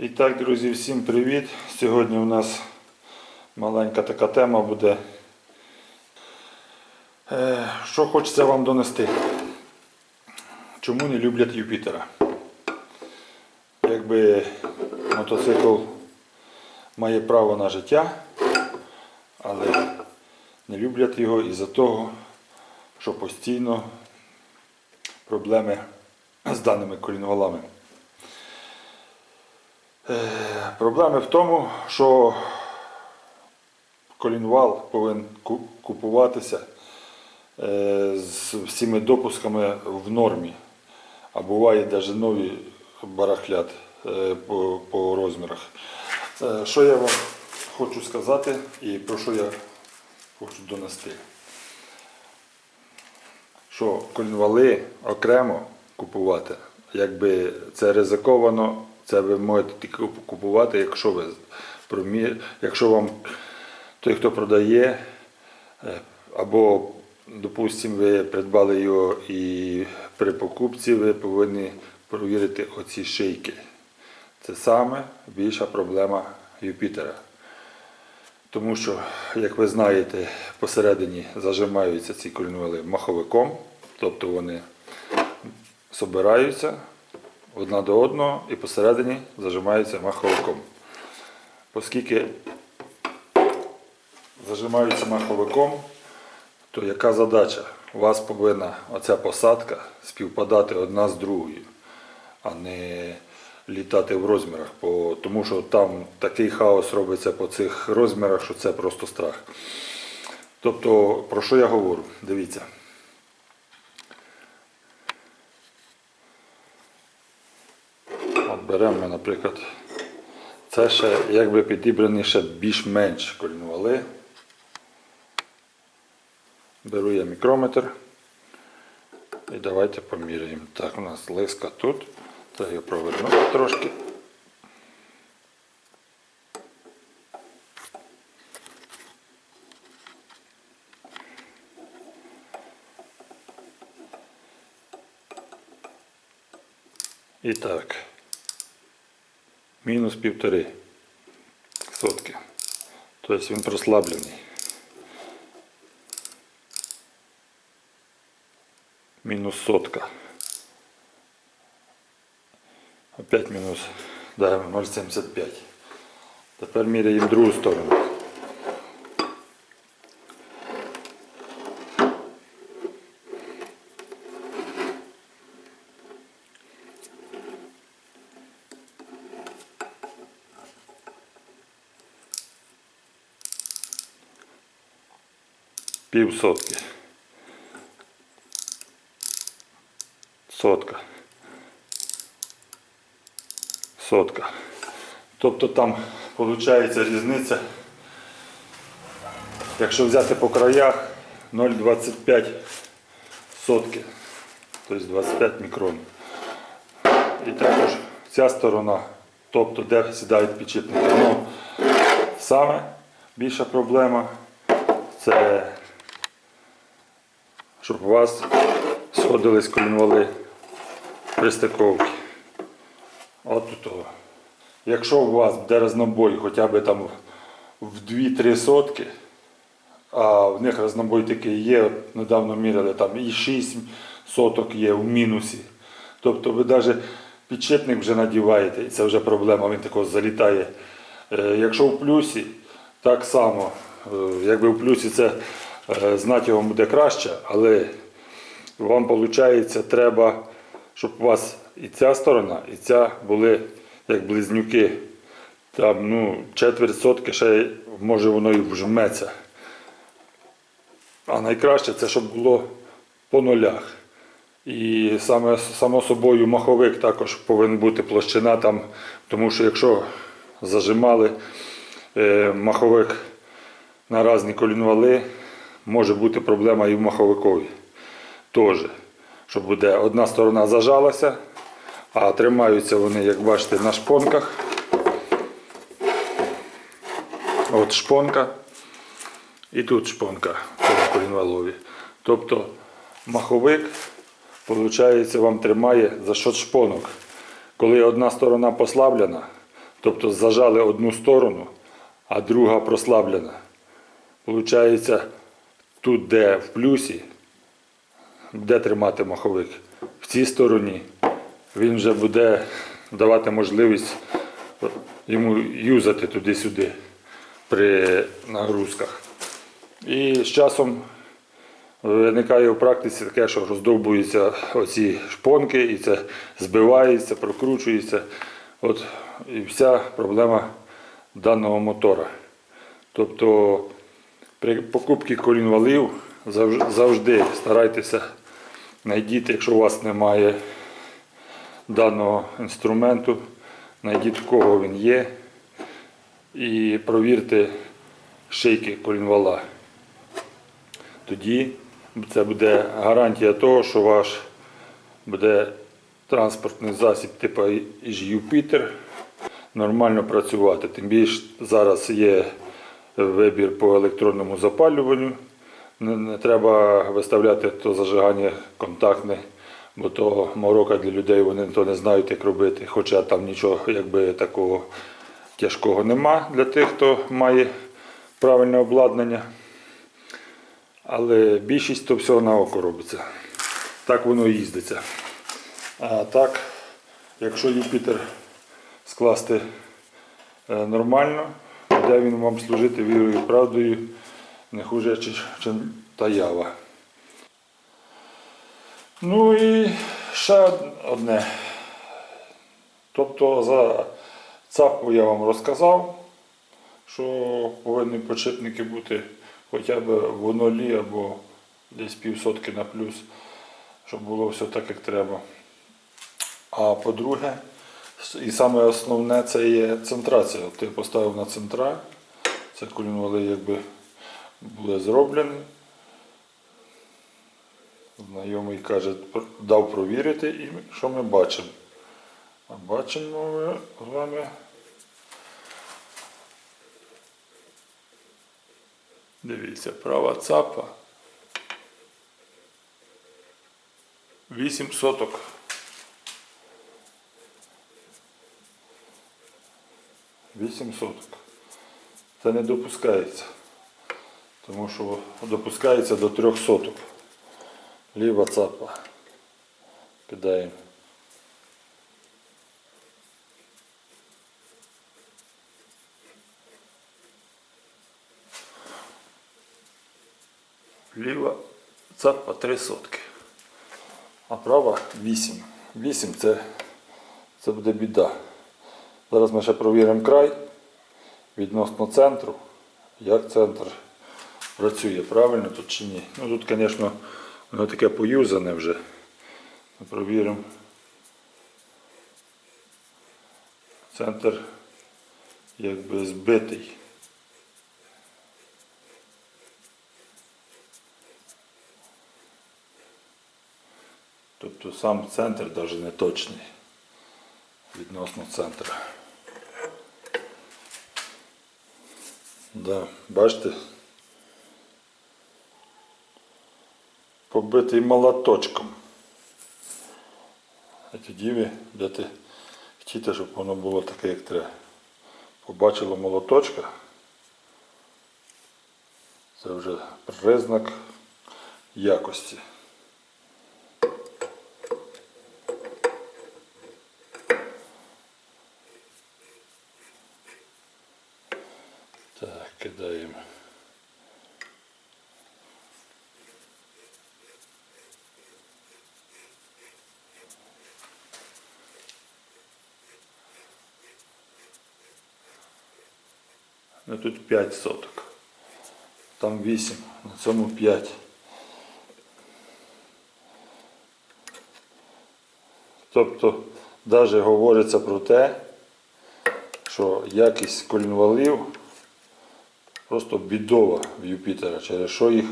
І так, друзі, всім привіт! Сьогодні у нас маленька така тема буде. Е, Що хочеться вам донести? Чому не люблять Юпітера? Якби мотоцикл має право на життя, але не люблять його із-за того, що постійно проблеми з даними колінвалами. Проблеми в тому, що колінвал повинен купуватися е, з всіми допусками в нормі. А буває навіть нові барахлят е, по, по розмірах. Е, Що я вам хочу сказати і про що я хочу донести? Що колінвали окремо купувати, якби це ризиковано, це ви можете тільки купувати, якщо ви якщо вам той, хто продає, е, або, допустимо, ви придбали його і при покупці ви повинні провірити оці шийки. Це саме більша проблема Юпітера. Тому що, як ви знаєте, посередині зажимаються ці колінвали маховиком, тобто вони собираються одна до одного і посередині зажимаються маховиком. Оскільки зажимаються маховиком, то яка задача? У вас повинна оця посадка співпадати одна з другою, а не літати в розмірах, бо- тому що там такий хаос робиться по цих розмірах, що це просто страх. Тобто, про що я говорю? Дивіться. От беремо, наприклад, це ще якби підібрані ще більш-менш колінвали. Беру я мікрометр і давайте поміряємо. Так, у нас лиска тут. Треба його провернути трошки. І так, мінус півтори сотки. Тобто він прослаблений. Мінус сотка. Опять мінус да, 0,75. Тепер міряємо другу сторону. Пів сотки. Сотка. Сотка. Тобто там виходить різниця. Якщо взяти по краях 0,25 сотки, тобто 25 мікрон. І також ця сторона, тобто де сідають підшипники. Ну, саме більша проблема це щоб у вас сходились колінвали пристиковки. От тут. Якщо у вас буде рознобой хоча б там в 2-3 сотки, а в них рознобой такий є, недавно міряли, там і 6 соток є в мінусі. Тобто ви навіть підшипник вже надіваєте, і це вже проблема, він також залітає. Е, Якщо в плюсі, так само, Е, якби в плюсі це знати його буде краще, але вам виходить, треба, щоб у вас і ця сторона, і ця були як близнюки. Там ну, четверть сотки ще може воно і вжметься. А найкраще це щоб було по нулях. І саме само собою маховик також повинен бути площина там, тому що якщо зажимали е, маховик на різні колінвали, може бути проблема і в маховикові. Теж, що буде одна сторона зажалася, а тримаються вони, як бачите, на шпонках. От шпонка і тут шпонка в колінвалові. Тобто маховик, виходить, вам тримає за счет шпонок. Коли одна сторона послаблена, Тобто зажали одну сторону, а друга прослаблена. Получається, тут, де в плюсі, де тримати маховик, в цій стороні він вже буде давати можливість йому юзати туди-сюди при нагрузках. І з часом виникає в практиці таке, що роздовбуються оці шпонки, і це збивається, прокручується. От і вся проблема даного мотора. Тобто при покупці колінвалів завжди старайтеся знайдіть, якщо у вас немає даного інструменту, знайдіть в кого він є і провірте шийки колінвала. Тоді це буде гарантія того, що ваш буде транспортний засіб типу Юпітер нормально працювати. Тим більше зараз є вибір по електронному запалюванню. Не, треба виставляти то зажигання контактне, бо то морока для людей вони то не знають, як робити. Хоча там нічого якби такого тяжкого нема для тих, хто має правильне обладнання. Але більшість то всього на око робиться. Так воно і їздиться. А так, якщо Юпітер скласти е, нормально, буде він вам служити вірою і правдою не хуже, чи, чи та ява. Ну і ще одне. Тобто за цапу я вам розказав, що повинні подшипники бути хоча б в нолі або десь півсотки на плюс, щоб було все так, як треба. А по-друге, і саме основне це є центрація. Ти поставив на центра, це колінвали якби були зроблені. Знайомий каже, дав провірити і що ми бачимо. А бачимо ми з вами. Дивіться, права цапа. 8 соток. Вісім соток. Це не допускається. Тому що допускається до трьох соток. Ліва цапа. Кидаємо. Ліва цапа 3 сотки. А права 8. 8 це, це буде біда. Зараз ми ще провіримо край відносно центру. Як центр працює, правильно тут чи ні. Ну тут, звісно, воно таке поюзане вже. Ми провіримо. Центр якби збитий. Тобто сам центр навіть не точний відносно центру. Да, бачите? Побитий молоточком. А тоді ви будете хотіти, щоб воно було таке, як треба. Побачило молоточка. Це вже признак якості. Так, кидаємо. Ну тут 5 соток. Там 8, на цьому 5. Тобто навіть говориться про те, що якість колінвалів просто бідова в Юпітера, через що їх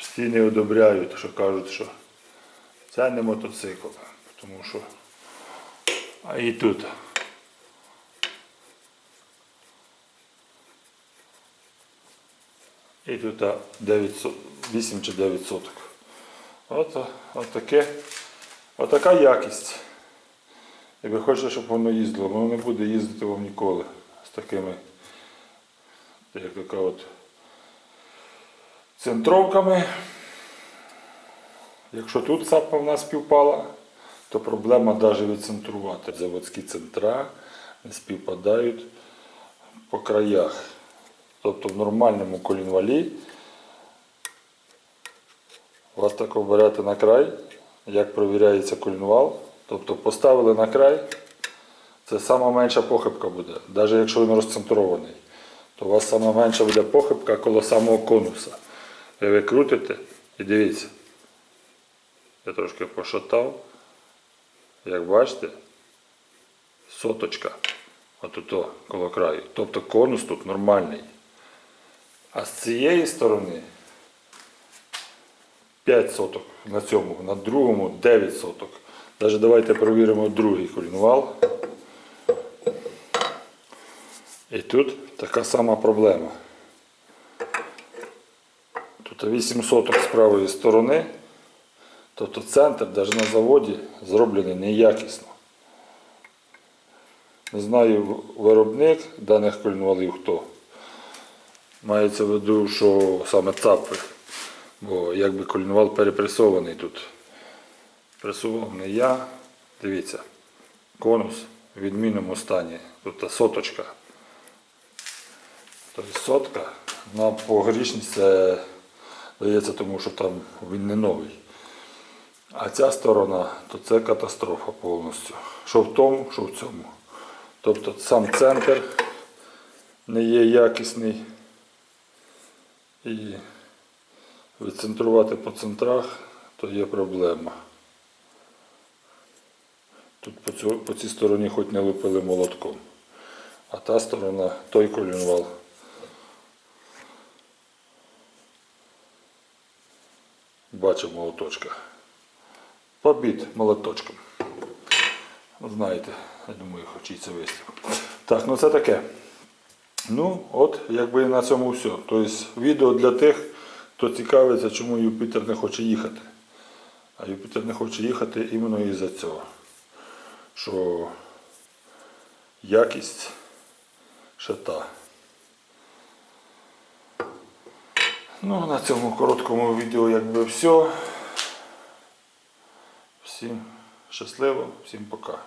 всі не одобряють, що кажуть, що це не мотоцикл. Тому що а і тут. І тут 9, 8 чи 9 соток. От, от таке, отака якість. І ви хочете, щоб воно їздило, воно не буде їздити вам ніколи з такими, як от центровками. Якщо тут сапа в нас співпала, то проблема навіть відцентрувати. Заводські центра не співпадають по краях. Тобто в нормальному колінвалі вас так оберете на край, як провіряється колінвал. Тобто поставили на край, це сама менша похибка буде. Навіть якщо він розцентрований, то у вас сама менша буде похибка коло самого конуса. Ви крутите і дивіться. Я трошки пошатав. Як бачите, соточка. Отут коло краю. Тобто конус тут нормальний. А з цієї сторони 5 соток на цьому, на другому 9 соток. Навіть давайте перевіримо другий колінвал. І тут така сама проблема. Тут 8 соток з правої сторони. Тобто центр навіть на заводі зроблений неякісно. Не знаю виробник даних колінвалів хто. Мається в виду, що саме цапи. Бо якби колінвал перепресований тут. Пресував не я. Дивіться, конус в відмінному стані. Тут соточка. Тобто сотка на погрішність це дається тому, що там він не новий. А ця сторона, то це катастрофа повністю. Що в тому, що в цьому. Тобто сам центр не є якісний. І відцентрувати по центрах, то є проблема. Тут по, цій стороні хоч не лупили молотком. А та сторона, той колінвал. Бачив молоточка. Побіт молоточком. Знаєте, я думаю, хочеться виступ. Так, ну це таке. Ну, от, якби на цьому все. Тобто відео для тих, хто цікавиться, чому Юпітер не хоче їхати. А Юпітер не хоче їхати іменно із-за цього. Що якість ще та. Ну, на цьому короткому відео якби все. Всім щасливо, всім пока.